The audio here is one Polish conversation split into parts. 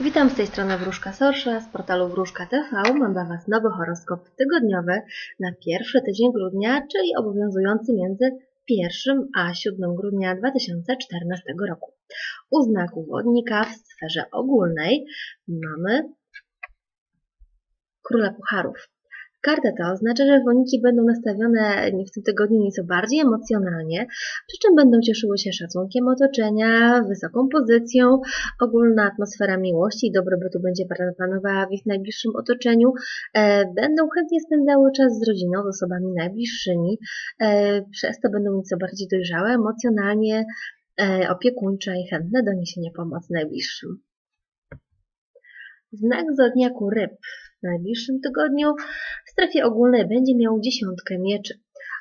Witam z tej strony Wróżka Sorsza z portalu Wróżka TV. Mam dla Was nowy horoskop tygodniowy na pierwszy tydzień grudnia, czyli obowiązujący między 1 a 7 grudnia 2014 roku. U znaku wodnika w sferze ogólnej mamy Króla Pucharów. Karta ta oznacza, że woniki będą nastawione w tym tygodniu nieco bardziej emocjonalnie, przy czym będą cieszyły się szacunkiem otoczenia, wysoką pozycją, ogólna atmosfera miłości i dobrobytu będzie panowała w ich najbliższym otoczeniu, e, będą chętnie spędzały czas z rodziną, z osobami najbliższymi, e, przez to będą nieco bardziej dojrzałe emocjonalnie, e, opiekuńcze i chętne do niesienia pomocy najbliższym. Znak zodiaku ryb w najbliższym tygodniu strefie ogólnej będzie miał dziesiątkę mieczy.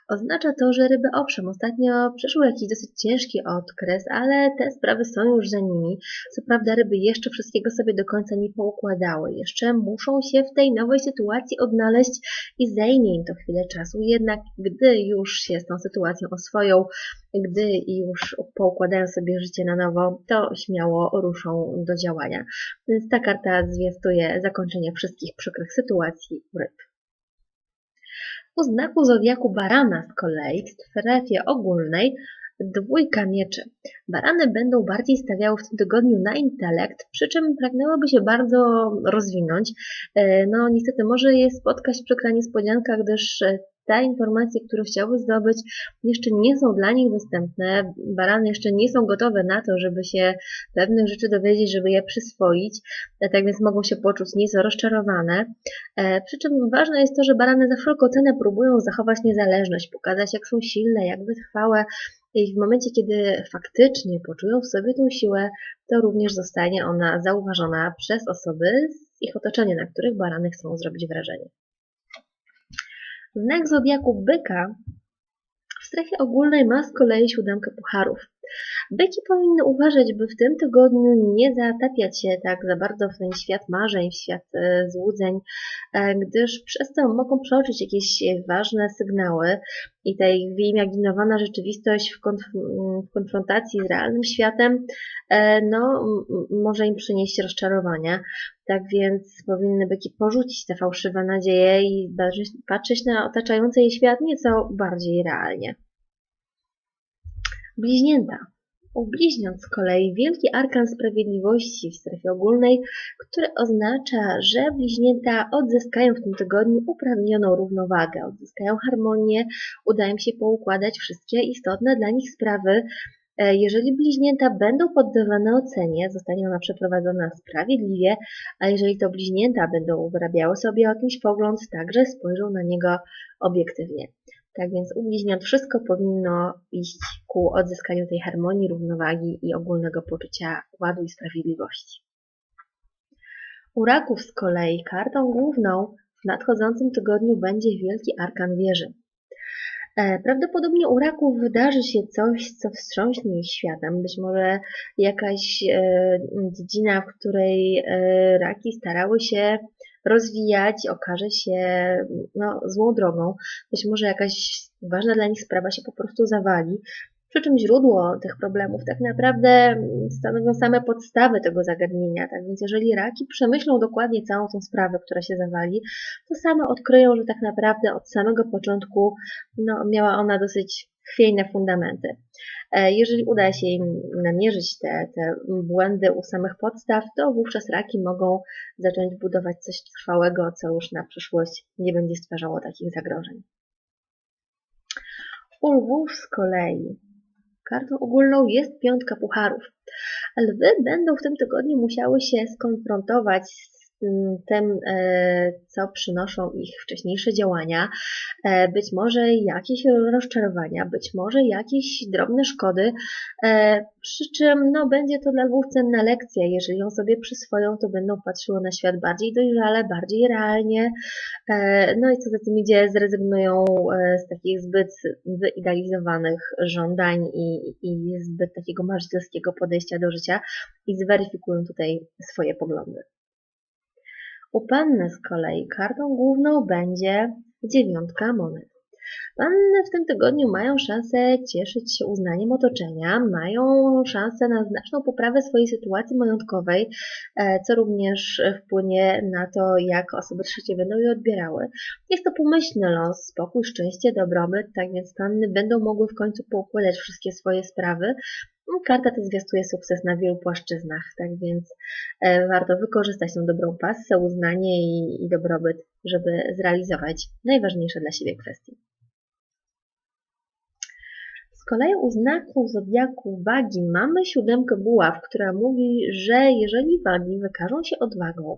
Oznacza to, że ryby owszem, ostatnio przeszły jakiś dosyć ciężki okres, ale te sprawy są już za nimi. Co prawda ryby jeszcze wszystkiego sobie do końca nie poukładały. Jeszcze muszą się w tej nowej sytuacji odnaleźć i zajmie im to chwilę czasu. Jednak gdy już się z tą sytuacją oswoją, gdy już poukładają sobie życie na nowo, to śmiało ruszą do działania. Więc ta karta zwiastuje zakończenie wszystkich przykrych sytuacji ryb. U znaku zodiaku barana z kolei w strefie ogólnej dwójka mieczy. Barany będą bardziej stawiały w tym tygodniu na intelekt, przy czym pragnęłyby się bardzo rozwinąć. E, no niestety może je spotkać przykra niespodzianka, gdyż te informacje, które chciały zdobyć, jeszcze nie są dla nich dostępne. Barany jeszcze nie są gotowe na to, żeby się pewnych rzeczy dowiedzieć, żeby je przyswoić, tak więc mogą się poczuć nieco rozczarowane. E, przy czym ważne jest to, że barany za wszelką cenę próbują zachować niezależność, pokazać jak są silne, jak wytrwałe, i w momencie, kiedy faktycznie poczują w sobie tą siłę, to również zostanie ona zauważona przez osoby z ich otoczenia, na których barany chcą zrobić wrażenie. Znak zodiaku byka w strefie ogólnej ma z kolei siódemkę pucharów. Byki powinny uważać, by w tym tygodniu nie zatapiać się tak za bardzo w ten świat marzeń, w świat e, złudzeń, e, gdyż przez to mogą przeoczyć jakieś ważne sygnały i ta ich wyimaginowana rzeczywistość w, konf w konfrontacji z realnym światem e, no, może im przynieść rozczarowania. Tak więc powinny byki porzucić te fałszywe nadzieje i patrzeć na otaczający je świat nieco bardziej realnie. Bliźnięta. U bliźniąt z kolei wielki arkan sprawiedliwości w strefie ogólnej, który oznacza, że bliźnięta odzyskają w tym tygodniu uprawnioną równowagę, odzyskają harmonię, uda im się poukładać wszystkie istotne dla nich sprawy. E, jeżeli bliźnięta będą poddawane ocenie, zostanie ona przeprowadzona sprawiedliwie, a jeżeli to bliźnięta będą wyrabiały sobie jakiś pogląd, także spojrzą na niego obiektywnie. Tak więc u bliźniąt wszystko powinno iść ku odzyskaniu tej harmonii, równowagi i ogólnego poczucia ładu i sprawiedliwości. U raków z kolei kartą główną w nadchodzącym tygodniu będzie wielki arkan wieży. E, prawdopodobnie u raków wydarzy się coś, co wstrząśnie ich światem. Być może jakaś e, dziedzina, w której e, raki starały się rozwijać, okaże się no, złą drogą. Być może jakaś ważna dla nich sprawa się po prostu zawali. Przy czym źródło tych problemów tak naprawdę stanowią same podstawy tego zagadnienia. Tak więc jeżeli raki przemyślą dokładnie całą tą sprawę, która się zawali, to same odkryją, że tak naprawdę od samego początku no, miała ona dosyć chwiejne fundamenty. E, jeżeli uda się im namierzyć te, te błędy u samych podstaw, to wówczas raki mogą zacząć budować coś trwałego, co już na przyszłość nie będzie stwarzało takich zagrożeń. U lwów z kolei kartą ogólną jest piątka pucharów. Lwy będą w tym tygodniu musiały się skonfrontować z tym, e, co przynoszą ich wcześniejsze działania, e, być może jakieś rozczarowania, być może jakieś drobne szkody, e, przy czym no, będzie to dla dwóch cenna lekcja. Jeżeli ją sobie przyswoją, to będą patrzyły na świat bardziej dojrzale, bardziej realnie, no i co za tym idzie, zrezygnują z takich zbyt wyidealizowanych żądań i, i zbyt takiego marzycielskiego podejścia do życia i zweryfikują tutaj swoje poglądy. U panny z kolei kartą główną będzie dziewiątka monet. Panny w tym tygodniu mają szansę cieszyć się uznaniem otoczenia, mają szansę na znaczną poprawę swojej sytuacji majątkowej, e, co również wpłynie na to, jak osoby trzecie będą je odbierały. Jest to pomyślny los, spokój, szczęście, dobrobyt, tak więc panny będą mogły w końcu poukładać wszystkie swoje sprawy, no, karta ta zwiastuje sukces na wielu płaszczyznach, tak więc e, warto wykorzystać tą dobrą pasę, uznanie i, i dobrobyt, żeby zrealizować najważniejsze dla siebie kwestie. Kolei u znaku zodiaku wagi mamy siódemkę buław, która mówi, że jeżeli wagi wykażą się odwagą,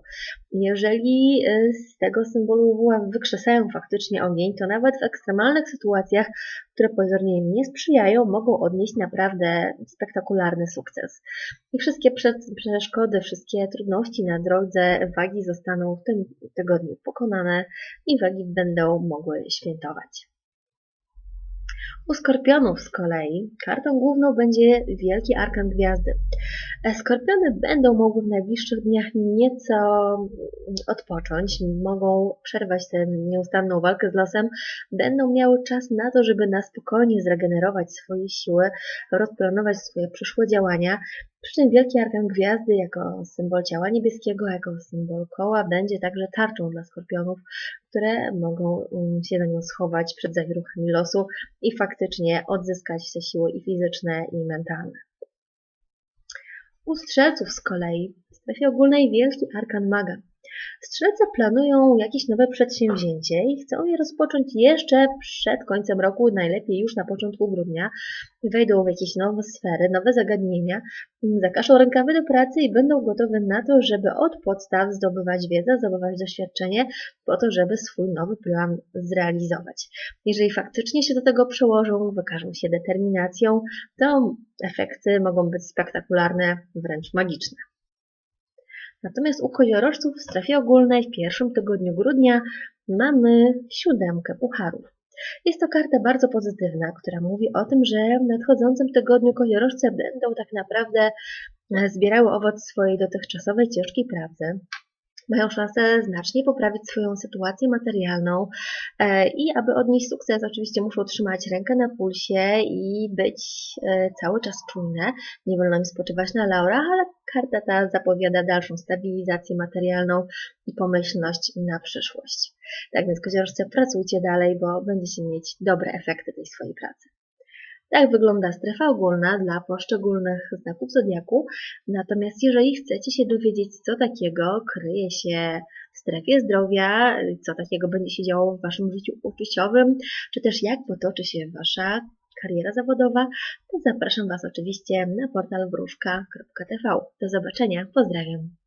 jeżeli y, z tego symbolu buław wykrzesają faktycznie ogień, to nawet w ekstremalnych sytuacjach, które pozornie im nie sprzyjają, mogą odnieść naprawdę spektakularny sukces. I wszystkie przeszkody, wszystkie trudności na drodze wagi zostaną w tym tygodniu pokonane i wagi będą mogły świętować. U skorpionów z kolei kartą główną będzie Wielki Arkan Gwiazdy. E, skorpiony będą mogły w najbliższych dniach nieco odpocząć, mogą przerwać tę nieustanną walkę z losem, będą miały czas na to, żeby na spokojnie zregenerować swoje siły, rozplanować swoje przyszłe działania. Przy czym Wielki Arkan Gwiazdy jako symbol ciała niebieskiego, jako symbol koła będzie także tarczą dla skorpionów, które mogą mm, się na nią schować przed zawieruchami losu i faktycznie odzyskać te siły i fizyczne, i mentalne. U strzelców z kolei w strefie ogólnej wielki arkan maga. Strzelce planują jakieś nowe przedsięwzięcie i chcą je rozpocząć jeszcze przed końcem roku, najlepiej już na początku grudnia. Wejdą w jakieś nowe sfery, nowe zagadnienia, zakaszą rękawy do pracy i będą gotowe na to, żeby od podstaw zdobywać wiedzę, zdobywać doświadczenie, po to, żeby swój nowy plan zrealizować. Jeżeli faktycznie się do tego przełożą, wykażą się determinacją, to efekty mogą być spektakularne, wręcz magiczne. Natomiast u koziorożców w strefie ogólnej w pierwszym tygodniu grudnia mamy siódemkę pucharów. Jest to karta bardzo pozytywna, która mówi o tym, że w nadchodzącym tygodniu koziorożce będą tak naprawdę e, zbierały owoc swojej dotychczasowej ciężkiej pracy, mają szansę znacznie poprawić swoją sytuację materialną e, i aby odnieść sukces, oczywiście muszą trzymać rękę na pulsie i być e, cały czas czujne. Nie wolno im spoczywać na laurach, ale karta ta zapowiada dalszą stabilizację materialną i pomyślność na przyszłość. Tak więc koziorożce pracujcie dalej, bo będziecie mieć dobre efekty tej swojej pracy. Tak wygląda strefa ogólna dla poszczególnych znaków zodiaku. Natomiast jeżeli chcecie się dowiedzieć, co takiego kryje się w strefie zdrowia, co takiego będzie się działo w Waszym życiu uczuciowym, czy też jak potoczy się Wasza kariera zawodowa, to zapraszam Was oczywiście na portal wróżka.tv. Do zobaczenia, pozdrawiam.